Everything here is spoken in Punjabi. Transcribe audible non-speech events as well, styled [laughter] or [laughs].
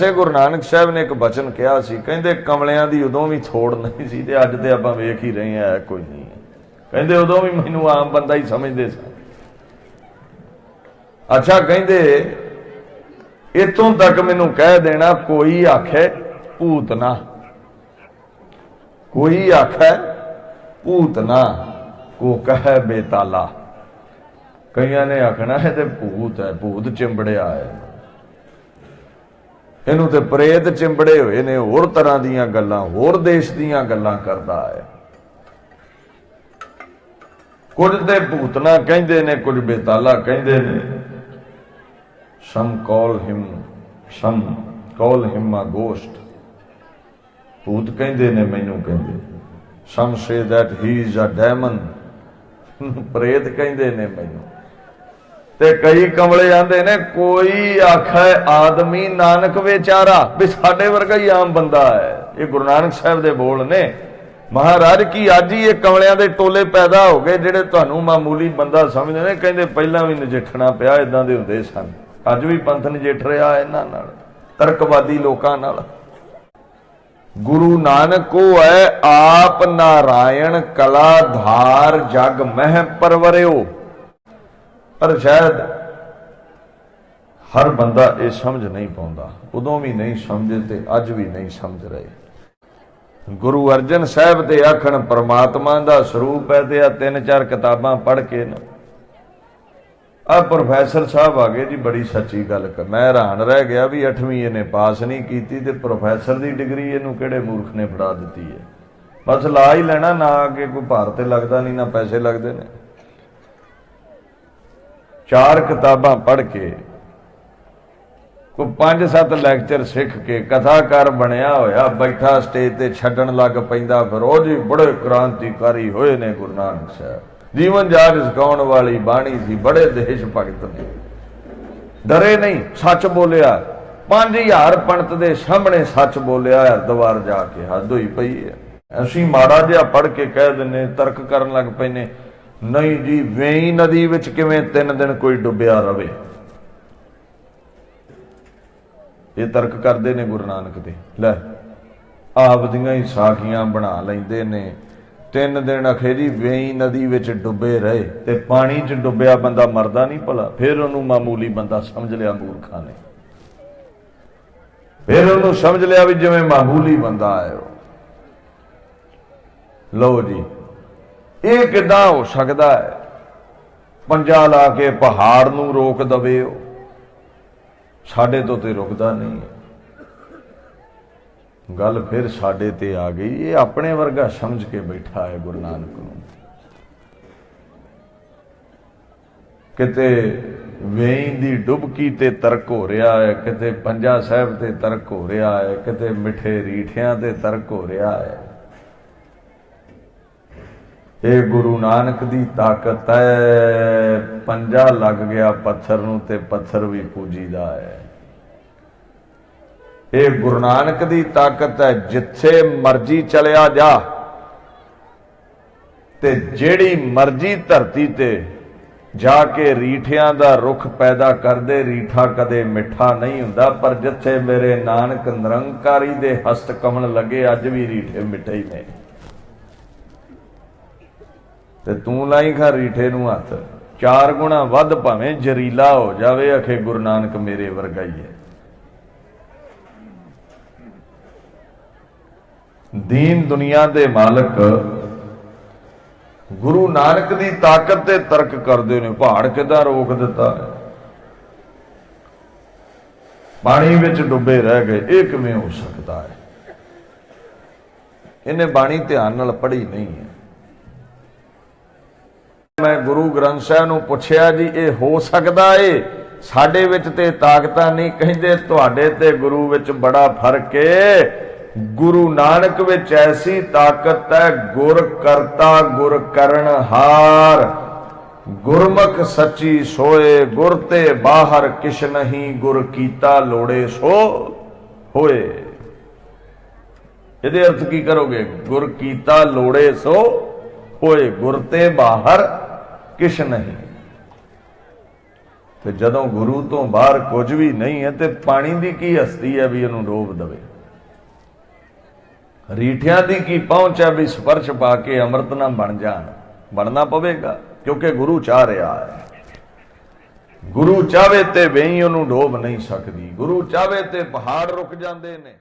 ਸੇ ਗੁਰੂ ਨਾਨਕ ਸਾਹਿਬ ਨੇ ਇੱਕ ਬਚਨ ਕਿਹਾ ਸੀ, ਕਹਿੰਦੇ ਕਮਲਿਆਂ ਦੀ ਉਦੋਂ ਵੀ ਥੋੜ ਨਹੀਂ ਸੀ ਤੇ ਅੱਜ ਤੇ ਆਪਾਂ ਵੇਖ ਹੀ ਰਹੇ ਆ ਕੋਈ ਨਹੀਂ ਕਹਿੰਦੇ ਉਦੋਂ ਵੀ ਮੈਨੂੰ ਆਮ ਬੰਦਾ ਹੀ ਸਮਝਦੇ ਸਨ। ਅੱਛਾ, ਕਹਿੰਦੇ ਇਤੋਂ ਤੱਕ ਮੈਨੂੰ ਕਹਿ ਦੇਣਾ, ਕੋਈ ਆਖੇ ਭੂਤ ਨਾ। ਕੋਈ ਆਖੇ ਭੂਤ ਨਾ, ਕੋ ਕਹੇ ਬੇਤਾਲਾ। ਕਈਆਂ ਨੇ ਆਖਣਾ ਹੈ ਤੇ ਭੂਤ ਹੈ, ਭੂਤ ਚਿੰਬੜਿਆ ਹੈ। ਇਹਨੂੰ ਤੇ ਪ੍ਰੇਤ ਚਿੰਬੜੇ ਹੋਏ ਨੇ, ਹੋਰ ਤਰ੍ਹਾਂ ਦੀਆਂ ਗੱਲਾਂ, ਹੋਰ ਦੇਸ਼ ਦੀਆਂ ਗੱਲਾਂ ਕਰਦਾ ਹੈ। ਕੁਝ ਤੇ ਭੂਤਨਾ ਕਹਿੰਦੇ ਨੇ, ਕੁਝ ਬੇਤਾਲਾ ਕਹਿੰਦੇ ਨੇ। ਸਮ ਕਾਲ ਹਿਮ, ਸਮ ਕਾਲ ਹਿਮ ਆ ਗੋਸਟ। ਭੂਤ ਕਹਿੰਦੇ ਨੇ, ਮੈਨੂੰ ਕਹਿੰਦੇ some say that he is a demon [laughs] ਪ੍ਰੇਤ ਕਹਿੰਦੇ ਨੇ ਮੈਨੂੰ। ਤੇ ਕਈ ਕਮਲੇ ਆਂਦੇ ਨੇ, ਕੋਈ ਆਖੇ ਆਦਮੀ ਨਾਨਕ ਵਿਚਾਰਾ ਵੀ ਸਾਡੇ ਵਰਗਾ ਹੀ ਆਮ ਬੰਦਾ ਹੈ। ਇਹ ਗੁਰੂ ਨਾਨਕ ਸਾਹਿਬ ਦੇ ਬੋਲ ਨੇ। ਮਹਾਰਾਜ, ਕੀ ਅੱਜ ਹੀ ਇਹ ਕਮਲਿਆਂ ਦੇ ਟੋਲੇ ਪੈਦਾ ਹੋ ਗਏ ਜਿਹੜੇ ਤੁਹਾਨੂੰ ਮਾਮੂਲੀ ਬੰਦਾ ਸਮਝਦੇ ਨੇ, ਕਹਿੰਦੇ ਪਹਿਲਾਂ ਵੀ ਨਜਿੱਠਣਾ ਪਿਆ ਇਦਾਂ ਦੇ ਹੁੰਦੇ ਸਨ। ਅੱਜ ਵੀ ਪੰਥ ਨਜਿੱਠ ਰਿਹਾ ਇਹਨਾਂ ਨਾਲ, ਤਰਕਵਾਦੀ ਲੋਕਾਂ ਨਾਲ। ਗੁਰੂ ਨਾਨਕ ਕੋ ਹੈ, ਆਪ ਨਾਰਾਇਣ ਕਲਾ ਧਾਰ ਜਗ ਮਹਿ ਪਰਵਰਿਓ। ਪਰ ਸ਼ਾਇਦ ਹਰ ਬੰਦਾ ਇਹ ਸਮਝ ਨਹੀਂ ਪਾਉਂਦਾ। ਉਦੋਂ ਵੀ ਨਹੀਂ ਸਮਝੇ ਤੇ ਅੱਜ ਵੀ ਨਹੀਂ ਸਮਝ ਰਹੇ। ਗੁਰੂ ਅਰਜਨ ਸਾਹਿਬ ਦੇ ਆਖਣ ਪ੍ਰਮਾਤਮਾ ਦਾ ਸਰੂਪ ਹੈ ਤੇ ਆ ਤਿੰਨ ਚਾਰ ਕਿਤਾਬਾਂ ਪੜ੍ਹ ਕੇ ਨਾ। ਆ ਪ੍ਰੋਫੈਸਰ ਸਾਹਿਬ ਆ ਗਏ ਜੀ, ਬੜੀ ਸੱਚੀ ਗੱਲ ਕਰ ਮੈਂ ਹੈਰਾਨ ਰਹਿ ਗਿਆ ਵੀ 8ਵੀਂ ਇਹਨੇ ਪਾਸ ਨਹੀਂ ਕੀਤੀ ਤੇ ਪ੍ਰੋਫੈਸਰ ਦੀ ਡਿਗਰੀ ਇਹਨੂੰ ਕਿਹੜੇ ਮੂਰਖ ਨੇ ਫੜਾ ਦਿੱਤੀ ਹੈ? ਬਸ ਲਾ ਹੀ ਲੈਣਾ, ਨਾ ਅੱਗੇ ਕੋਈ ਭਾਰ ਤੇ ਲੱਗਦਾ ਨਹੀਂ, ਨਾ ਪੈਸੇ ਲੱਗਦੇ ਨੇ। ਚਾਰ ਕਿਤਾਬਾਂ ਪੜ੍ਹ ਕੇ ਕੋਈ ਪੰਜ ਸੱਤ ਲੈਕਚਰ ਸਿੱਖ ਕੇ ਕਥਾਕਾਰ ਬਣਿਆ ਹੋਇਆ, ਬੈਠਾ ਸਟੇਜ ਤੇ ਛੱਡਣ ਲੱਗ ਪੈਂਦਾ, ਫਿਰ ਉਹ ਜੀ ਬੜੇ ਕ੍ਰਾਂਤੀਕਾਰੀ ਹੋਏ ਨੇ ਗੁਰੂ ਨਾਨਕ ਸਾਹਿਬ। ਜੀਵਨ ਜਾਚ ਸਿਖਾਉਣ ਵਾਲੀ ਬਾਣੀ ਸੀ, ਬੜੇ ਦੇਸ਼ ਭਗਤ ਨੇ ਡਰੇ ਨਹੀਂ, ਸੱਚ ਬੋਲਿਆ। 5000 ਪੰਡਤ ਦੇ ਸਾਹਮਣੇ ਸੱਚ ਬੋਲਿਆ, ਹਰਦੁਆਰ ਜਾ ਕੇ ਹੱਦ ਹੋਈ ਪਈ ਹੈ। ਅਸੀਂ ਮਾੜਾ ਜਿਹਾ ਪੜ੍ਹ ਕੇ ਕਹਿ ਦਿੰਨੇ ਤਰਕ ਕਰਨ ਲੱਗ ਪੈਨੇ ਨਹੀਂ ਜੀ, ਵੇਈ ਨਦੀ ਵਿੱਚ ਕਿਵੇਂ ਤਿੰਨ ਦਿਨ ਕੋਈ ਡੁੱਬਿਆ ਰਵੇ? ਇਹ ਤਰਕ ਕਰਦੇ ਨੇ ਗੁਰੂ ਨਾਨਕ ਦੇ। ਲੈ, ਆਪ ਦੀਆਂ ਹੀ ਸਾਖੀਆਂ ਬਣਾ ਲੈਂਦੇ ਨੇ। ਤਿੰਨ ਦਿਨ ਅਖੇਰੀ ਵੇਈ ਨਦੀ ਵਿੱਚ ਡੁੱਬੇ ਰਹੇ ਤੇ ਪਾਣੀ 'ਚ ਡੁੱਬਿਆ ਬੰਦਾ ਮਰਦਾ ਨਹੀਂ ਭਲਾ। ਫਿਰ ਉਹਨੂੰ ਮਾਮੂਲੀ ਬੰਦਾ ਸਮਝ ਲਿਆ ਮੂਰਖਾਂ ਨੇ। ਫਿਰ ਉਹਨੂੰ ਸਮਝ ਲਿਆ ਵੀ ਜਿਵੇਂ ਮਾਮੂਲੀ ਬੰਦਾ ਆਇਓ ਲਓ ਜੀ ਇਹ ਕਿਦਾਂ ਹੋ ਸਕਦਾ ਹੈ? ਪੰਜਾ ਲਾ ਕੇ ਪਹਾੜ ਨੂੰ ਰੋਕ ਦਵੇ ਉਹ ਸਾਡੇ ਤੋਂ ਤੇ ਰੁਕਦਾ ਨਹੀਂ ਗੱਲ ਫਿਰ ਸਾਡੇ ਤੇ ਆ ਗਈ। ਇਹ ਆਪਣੇ ਵਰਗਾ ਸਮਝ ਕੇ ਬੈਠਾ ਹੈ ਗੁਰੂ ਨਾਨਕ ਨੂੰ। ਕਿਤੇ ਵੇਈ ਦੀ ਡੁਬਕੀ ਤੇ ਤਰਕ ਹੋ ਰਿਹਾ ਹੈ, ਕਿਤੇ ਪੰਜਾ ਸਾਹਿਬ ਤੇ ਤਰਕ ਹੋ ਰਿਹਾ ਹੈ, ਕਿਤੇ ਮਿੱਠੇ ਰੀਠਿਆਂ ਤੇ ਤਰਕ ਹੋ ਰਿਹਾ ਹੈ। ਇਹ ਗੁਰੂ ਨਾਨਕ ਦੀ ਤਾਕਤ ਹੈ, ਪੰਜਾ ਲੱਗ ਗਿਆ ਪੱਥਰ ਨੂੰ ਤੇ ਪੱਥਰ ਵੀ ਪੂਜੀਦਾ ਹੈ। ਇਹ ਗੁਰੂ ਨਾਨਕ ਦੀ ਤਾਕਤ ਹੈ, ਜਿੱਥੇ ਮਰਜ਼ੀ ਚਲਿਆ ਜਾ, ਤੇ ਜਿਹੜੀ ਮਰਜ਼ੀ ਧਰਤੀ ਤੇ ਜਾ ਕੇ ਰੀਠਿਆਂ ਦਾ ਰੁੱਖ ਪੈਦਾ ਕਰਦੇ, ਰੀਠਾ ਕਦੇ ਮਿੱਠਾ ਨਹੀਂ ਹੁੰਦਾ, ਪਰ ਜਿੱਥੇ ਮੇਰੇ ਨਾਨਕ ਨਿਰੰਕਾਰੀ ਦੇ ਹਸਤ ਕਮਲ ਲੱਗੇ, ਅੱਜ ਵੀ ਰੀਠੇ ਮਿੱਠੇ ਹੀ ਨੇ। ਤੇ ਤੂੰ ਲਾਈ ਖਾ ਰੀਠੇ ਨੂੰ ਹੱਥ। ਚਾਰ ਗੁਣਾ ਵੱਧ ਭਾਵੇਂ ਜ਼ਰੀਲਾ ਹੋ ਜਾਵੇ, ਅਖੇ ਗੁਰੂ ਨਾਨਕ ਮੇਰੇ ਵਰਗਾ ਹੀ ਹੈ। ਦੀਨ ਦੁਨੀਆ ਦੇ ਮਾਲਕ ਗੁਰੂ ਨਾਨਕ ਦੀ ਤਾਕਤ ਤੇ ਤਰਕ ਕਰਦੇ ਨੇ। ਪਹਾੜ ਕਿਦਾਂ ਰੋਕ ਦਿੱਤਾ? ਪਾਣੀ ਵਿੱਚ ਡੁੱਬੇ ਰਹਿ ਗਏ। ਇਹ ਕਿਵੇਂ ਹੋ ਸਕਦਾ ਹੈ? ਇਹਨੇ ਬਾਣੀ ਧਿਆਨ ਨਾਲ ਪੜ੍ਹੀ ਨਹੀਂ ਹੈ। ਮੈਂ ਗੁਰੂ ਗ੍ਰੰਥ ਸਾਹਿਬ ਨੂੰ ਪੁੱਛਿਆ ਜੀ, ਇਹ ਹੋ ਸਕਦਾ ਏ? ਸਾਡੇ ਵਿੱਚ ਤੇ ਤਾਕਤਾਂ ਨਹੀਂ ਕਹਿੰਦੇ, ਤੁਹਾਡੇ ਤੇ ਗੁਰੂ ਵਿੱਚ ਬੜਾ ਫ਼ਰਕ ਏ। ਗੁਰੂ ਨਾਨਕ ਵਿੱਚ ਐਸੀ ਤਾਕਤ ਹੈ, ਗੁਰ ਕਰਤਾ, ਗੁਰ ਕਰਨ ਹਾਰ। ਗੁਰਮੁਖ ਸੱਚੀ ਸੋਏ, ਗੁਰ ਤੇ ਬਾਹਰ ਕਿਛ ਨਹੀਂ, ਗੁਰ ਕੀਤਾ ਲੋੜੇ ਸੋ ਹੋਏ। ਇਹਦੇ ਅਰਥ ਕੀ ਕਰੋਗੇ? ਗੁਰ ਕੀਤਾ ਲੋੜੇ ਸੋ ਹੋਏ, ਗੁਰ ਤੇ ਬਾਹਰ ਕਿਛ ਨਹੀਂ। ਤੇ ਜਦੋਂ ਗੁਰੂ ਤੋਂ ਬਾਹਰ ਕੁਝ ਵੀ ਨਹੀਂ ਹੈ, ਤੇ ਪਾਣੀ ਦੀ ਕੀ ਹਸਤੀ ਹੈ ਵੀ ਇਹਨੂੰ ਡੋਬ ਦਵੇ? ਰੀਠਿਆਂ ਦੀ ਕੀ ਪਹੁੰਚ ਹੈ ਵੀ ਸਪਰਸ਼ ਪਾ ਕੇ ਅੰਮ੍ਰਿਤ ਨਾ ਬਣ ਜਾਣ? ਬਣਨਾ ਪਵੇਗਾ, ਕਿਉਂਕਿ ਗੁਰੂ ਚਾਹ ਰਿਹਾ ਹੈ। ਗੁਰੂ ਚਾਵੇ ਤੇ ਵੇਈ ਉਹਨੂੰ ਡੋਬ ਨਹੀਂ ਸਕਦੀ। ਗੁਰੂ ਚਾਵੇ ਤੇ ਪਹਾੜ ਰੁਕ ਜਾਂਦੇ ਨੇ।